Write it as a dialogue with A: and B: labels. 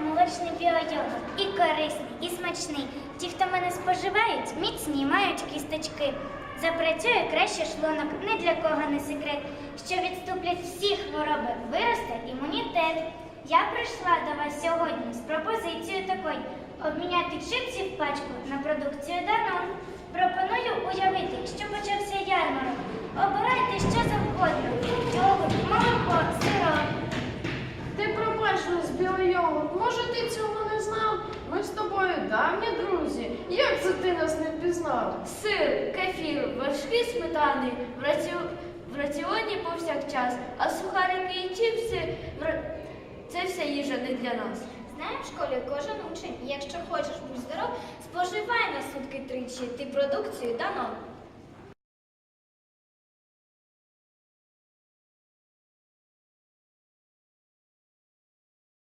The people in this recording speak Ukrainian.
A: молочний біойогурт. І корисний, і смачний. Ті, хто мене споживають, міцні мають кісточки. Запрацює краще шлунок, не для кого не секрет, що відступлять всі хвороби, виросте імунітет. Я прийшла до вас сьогодні з пропозицією такою обміняти чипсів пачку на продукцію Данон. Пропоную уявити, що почався ярмарок. Обирайте що завгодно: йогурт, молоко, сироп.
B: Ти пробач нас, біойогурт, давні друзі. Як це ти нас не впізнав?
C: Сир, кефір, вершки сметани в, раці... в раціоні повсякчас, а сухарики і чіпси в... це вся їжа не для нас.
A: Знає в школі кожен учень, якщо хочеш бути здоров, споживай на сутки тричі ти продукцію Данон.